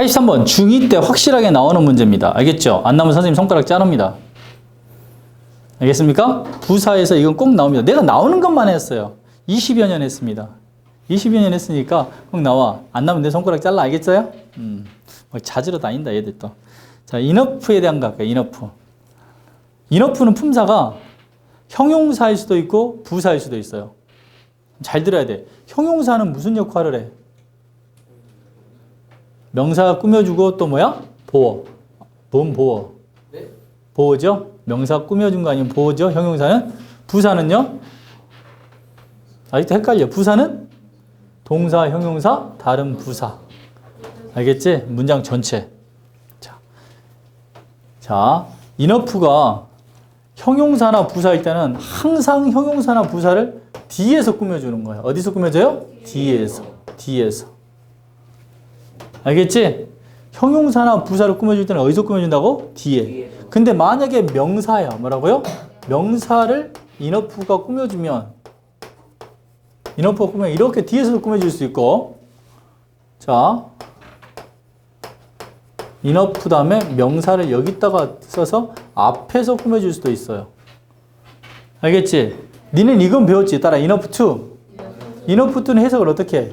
83번 중2 때 확실하게 나오는 문제입니다. 알겠죠? 안 나오면 선생님 손가락 자릅니다. 알겠습니까? 부사에서 이건 꼭 나옵니다. 내가 나오는 것만 했어요. 20여 년 했습니다. 20여 년 했으니까 꼭 나와. 안 나오면 내 손가락 잘라. 알겠어요? 음. 뭐 찾으러 다닌다, 얘들 또. 자, 인어프에 대한 거 할까요? 인어프. 인어프는 품사가 형용사일 수도 있고 부사일 수도 있어요. 잘 들어야 돼. 형용사는 무슨 역할을 해? 명사가 꾸며주고 또 뭐야? 보어. 뭔 보어? 네? 보어죠? 명사 꾸며준 거 아니면 보어죠? 형용사는? 부사는요? 아직도 헷갈려. 부사는? 동사, 형용사, 다른 부사. 알겠지? 문장 전체. 자, 자 인어프가 형용사나 부사일 때는 항상 형용사나 부사를 뒤에서 꾸며주는 거예요. 어디서 꾸며줘요? 뒤에서. 뒤에서. 알겠지? 형용사나 부사를 꾸며줄 때는 어디서 꾸며준다고? 뒤에. 근데 만약에 명사야. 뭐라고요? 명사를 인어프가 꾸며주면 인어프가 꾸면 이렇게 뒤에서도 꾸며줄 수 있고 자 인어프 다음에 명사를 여기다가 써서 앞에서 꾸며줄 수도 있어요. 알겠지? 니는 이건 배웠지? 따라 인어프 2. 인어프 2는 해석을 어떻게 해?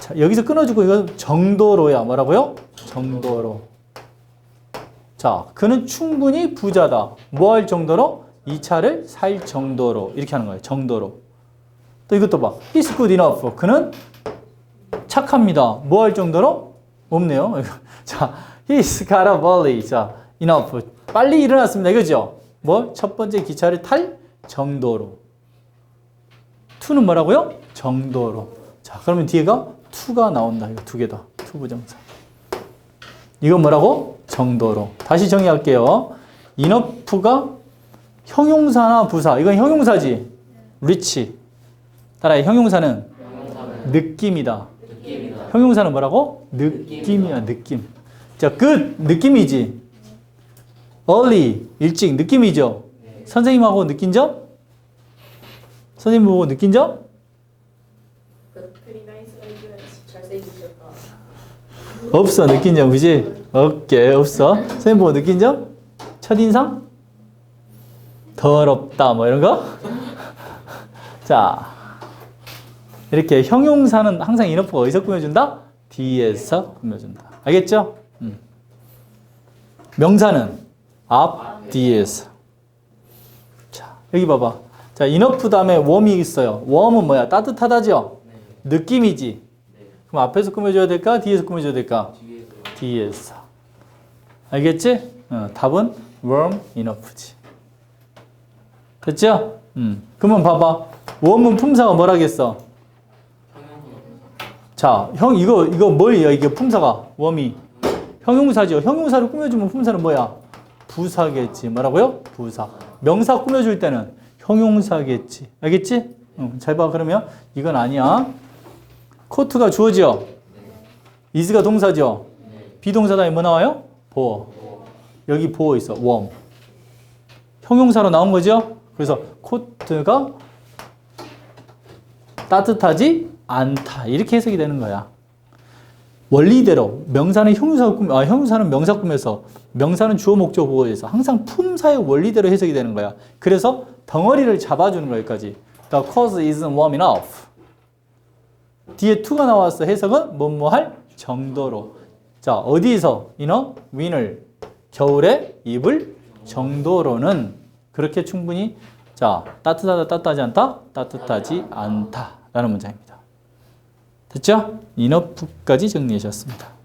자, 여기서 끊어주고 이건 정도로야. 뭐라고요? 정도로. 자, 그는 충분히 부자다. 뭐 할 정도로? 이 차를 살 정도로. 이렇게 하는 거예요. 정도로. 또 이것도 봐. He's good enough. 그는 착합니다. 뭐 할 정도로? 없네요. 자, he's got a volley. 자, enough. 빨리 일어났습니다. 이거죠? 뭐? 첫 번째 기차를 탈 정도로. to는 뭐라고요? 정도로. 자, 그러면 뒤에가 to가 나온다. 이거 두 개다. to 부정사. 이건 뭐라고? 정도로. 다시 정의할게요. enough가 형용사나 부사. 이건 형용사지. rich. 따라해. 형용사는 느낌이다. 느낌이다. 형용사는 뭐라고? 느낌이야, 느낌. 자, good, 느낌이지. early, 일찍, 느낌이죠. 네. 선생님하고 느낀 점? 선생님 보고 느낀 점? pretty nice arguments. 잘생기셨다. 없어, 느낀 점, 그지? 없게, 없어. 선생님 보고 느낀 점? 첫인상? 더럽다, 뭐 이런 거? 자, 이렇게 형용사는 항상 인어프가 어디서 꾸며준다? 뒤에서 꾸며준다. 알겠죠? 음. 명사는 앞, 뒤에서. 자, 여기 봐봐. 자, 인어프 다음에 웜이 있어요. 웜은 뭐야? 따뜻하다죠? 네. 느낌이지. 네. 그럼 앞에서 꾸며줘야 될까? 뒤에서 꾸며줘야 될까? 뒤에서. 알겠지? 어, 답은 warm enough지. 됐죠? 음. 그러면 봐봐. warm은 품사가 뭐라겠어? 자, 형 이거 이거 뭐예요? 이게 품사가 warm이 형용사죠. 형용사를 꾸며주면 품사는 뭐야? 부사겠지. 뭐라고요? 부사. 명사 꾸며줄 때는 형용사겠지. 알겠지? 응, 잘 봐. 그러면 이건 아니야. 코트가 주어져. 이즈가 동사죠. 비동사 다음에 뭐 나와요? 보어. 여기 보어 있어. 웜. 형용사로 나온 거죠? 그래서 코트가 따뜻하지 않다. 이렇게 해석이 되는 거야. 원리대로 명사는 형용사 꾸며, 아, 형용사는 명사 꾸며서 명사는 주어 목적 보어에서 항상 품사의 원리대로 해석이 되는 거야. 그래서 덩어리를 잡아주는 거기까지. The cause isn't warm enough. 뒤에 to가 나왔어. 해석은 뭐뭐 할 정도로. 자, 어디서 이너 윈을 겨울에 입을 정도로는 그렇게 충분히 자, 따뜻하다 따뜻하지 않다? 따뜻하지 않다라는 문장입니다. 됐죠? 인어프까지 정리하셨습니다.